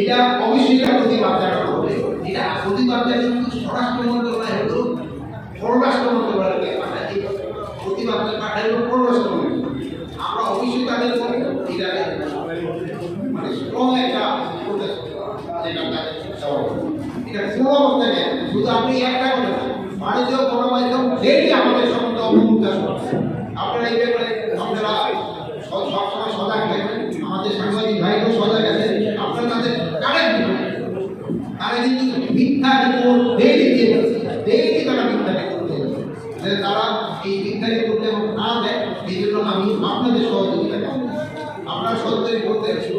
এটা এটা প্রতিবাদ জানানো এটা প্রতিবাদ জানানো কিন্তু স্বরাষ্ট্র মন্ত্রণালয় হলো পররাষ্ট্র মন্ত্রণালয়কে পাঠায়। এই প্রতিবাদটা পাঠায় হলো পররাষ্ট্র মন্ত্রণালয়। আমরা অবশ্যই তাদের এটা মানে এটা শুধু আপনি একটা কথা আমি আপনাদের সহযোগিতা করব আপনারা সত্য দেন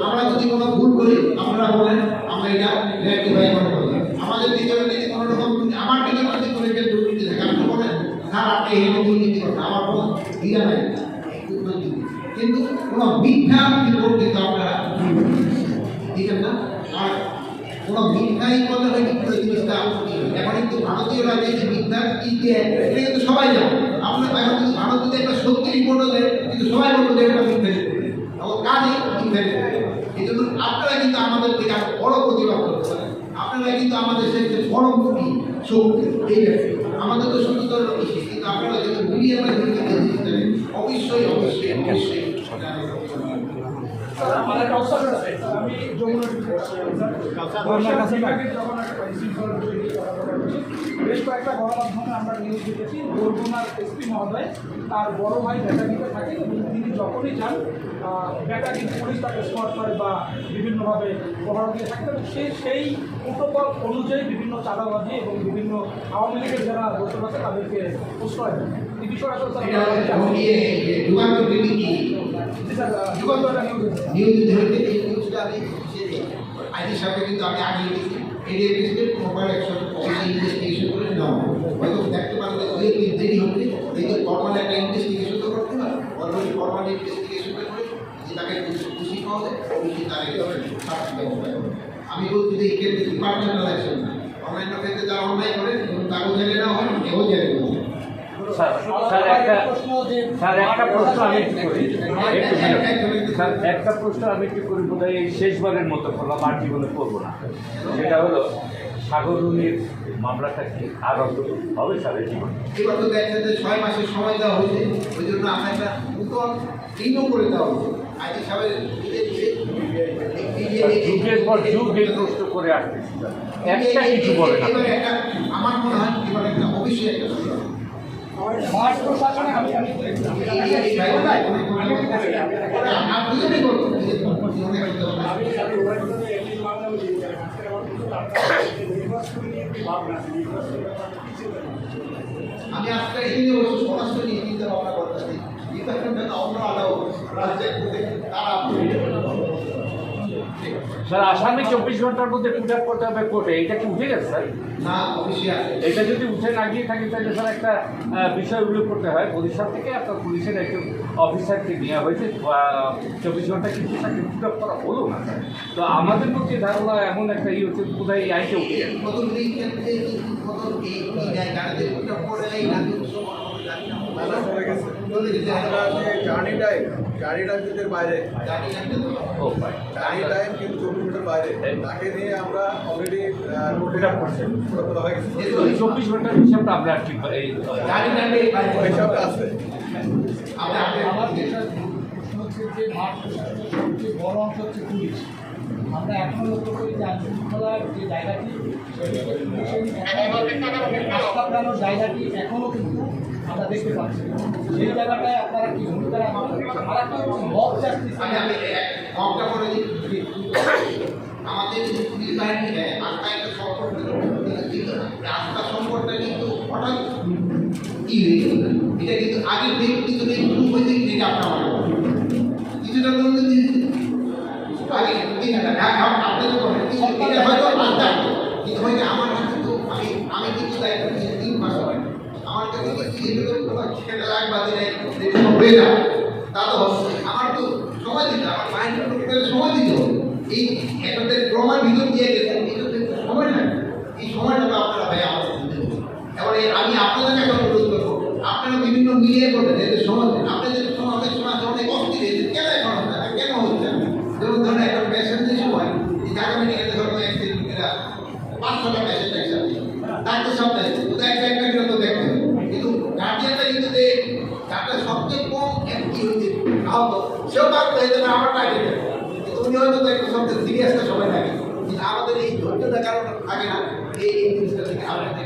আমরা যদি কোনো ভুল করি, আপনারা বলেন, আমরা এটা রেক্টিফাই করে করি আমাদের ভিতরে যদি কোনো রকম আমার ভিতরে যদি কোনো একটা দুর্নীতি থাকে, আপনি বলেন, স্যার, আপনি এই দুর্নীতি করেন আমার কোনো দ্বিধা নাই। কিন্তু কোনো মিথ্যা রিপোর্ট কিন্তু আপনারা দিবেন না। আর কোনো মিথ্যাই বলে হয় কি পুরো জিনিসটা এখন কিন্তু ভারতীয় যে মিথ্যা কি দিয়ে এটা কিন্তু সবাই জানে। এখন কিন্তু ভারত যদি একটা সত্যি রিপোর্টও দেয় কিন্তু সবাই দেয় এটা মিথ্যা রিপোর্ট এবং কাজই রিপোর্ট এই জন্য আপনারা কিন্তু আমাদের থেকে বড় প্রতিবাদ করতে পারেন কিন্তু আমাদের সাথে বড় মুখী শক্তি, এই আমাদের তো কিন্তু আপনারা মিলিয়ে আমরা অবশ্যই অবশ্যই অবশ্যই। বেশ কয়েকটা গণমাধ্যমে আমরা নিউজ দেখেছি। বরগুনার এসপি মহোদয় তার বড় ভাই ব্যাটারিতে থাকেন এবং তিনি যখনই যান ব্যাটা কিন্তু পুলিশ তাকে স্পট করে বা বিভিন্নভাবে প্রভাব দিয়ে থাকেন সে সেই প্রোটোকল অনুযায়ী বিভিন্ন চাঁদাবাজি এবং বিভিন্ন আওয়ামী লীগের যারা বসে আছে তাদেরকে প্রশ্রয় দেন। এই বিষয়টা তো এই নিউজটা আমি কিন্তু এই করে। হয়তো দেখতে পারেন যে দেরি হবে ফর্মাল একটা করে তাকে খুশি পাওয়া। আমি বলছি যে এক্ষেত্রে ডিপার্টমেন্টাল অ্যাকশন না অন্যান্য ক্ষেত্রে যারা অন্যায় করে তাকেও জেলে নেওয়া হয় জেলে নেওয়া হয় স্যার একটা স্যার একটা প্রশ্ন আমি একটু করি। একটু স্যার একটা প্রশ্ন আমি একটু করি বোধ এই শেষবারের মতো করলাম আর জীবনে করব না। সেটা হলো সাগরুনির মামলাটা কি আর হবে স্যার জীবনে? ছয় মাসের সময় দেওয়া হয়েছে ওই জন্য আমরা একটা নূতন টিমও করে দেওয়া হয়েছে। আইটি যুগের পর যুগ করে আসতেছি একটা কিছু বলে না। আমার মনে হয় একটা অবশ্যই একটা আমি। আমরা আজকে এই নিয়ে বলছি সরাসরি নিয়ে চিন্তা ভাবনা করতেছি ডিপার্টমেন্টটা অন্য আলাদা রাজ্যের তারা স্যার আসামি চব্বিশ ঘণ্টার মধ্যে আপ করতে হবে কোর্টে এটা কি উঠে গেছে স্যার? না অবশ্যই আছে। এটা যদি উঠে না গিয়ে থাকে তাহলে স্যার একটা বিষয় উল্লেখ করতে হয়। বরিশাল থেকে আপনার পুলিশের একজন অফিসারকে নেওয়া হয়েছে চব্বিশ ঘণ্টা কিন্তু তাকে আপ করা হলো না স্যার। তো আমাদের মধ্যে ধারণা এমন একটা ইয়ে হচ্ছে কোথায় এই আইনটা উঠে গেছে নতুন এই ক্ষেত্রে নতুন এই এই গাড়িতে পিকআপ করে এই না চলে গেছে চলে গেছে জার্নি টাইম জার্নি টাইম কিন্তু বাইরে জার্নি টাইম কিন্তু চব্বিশ মিটার বাইরে তাকে নিয়ে আমরা অলরেডি চব্বিশ ঘণ্টার হিসাবটা আমরা ঠিক হিসাবটা আছে আমরা আমার যেটা প্রশ্ন হচ্ছে যে মাঠ সবচেয়ে বড় অংশ হচ্ছে পুলিশ আমরা এখনও লক্ষ্য করি যে আইন শৃঙ্খলার যে জায়গাটি জায়গাটি এখনও কিন্তু আমরা দেখতে পাচ্ছি সেই জায়গাটায় আপনারা কি ভূমিকা রাখবেন আর একটা আমি আমি কমটা করে আমাদের পুলিশ বাহিনী দেয় একটা সম্পর্ক ছিল সম্পর্কটা কিন্তু হঠাৎ হয়ে এটা কিন্তু আগের থেকে কিন্তু একটু মনে কিছুটা আগে কিন্তু এটা হয়তো আস্থা কিন্তু হয়তো আমার কিন্তু আমি আমি কিন্তু দায়িত্ব নিয়েছি তিন মাস হয় আমার কাছে কি এগুলো সেটা লাখ বাদে নাই হয়ে তা তো আমার তো সময় দিতে আমার সময় দিতে হবে এই এটাতে সময় লাগে এই সময়টা তো আপনারা ভাই হবে আমি আপনাদের একটা অনুরোধ আপনারা বিভিন্ন মিলিয়ে করবেন সময় দেন আপনাদের সমাজের অস্থির কেন এখন হচ্ছে না? কেন হচ্ছে না? যেমন সময় ঢাকা মেডিকেলে ধরো অ্যাক্সিডেন্ট করে পাঁচশো টাকা এসে ট্যাক্স আছে ডাক্তার একটা একটা করে তো দেখতে হবে। কিন্তু গার্জিয়ানটা কিন্তু যে যাটা সবচেয়ে কম কি হয়েছে আহত সেও কাজ এই জন্য আমার টাকা উনি হয়তো একটু সবচেয়ে সিরিয়াসটা সবাই থাকে আমাদের এই ধৈর্যটা কারণ থাকে না এই জিনিসটা থেকে আমরা।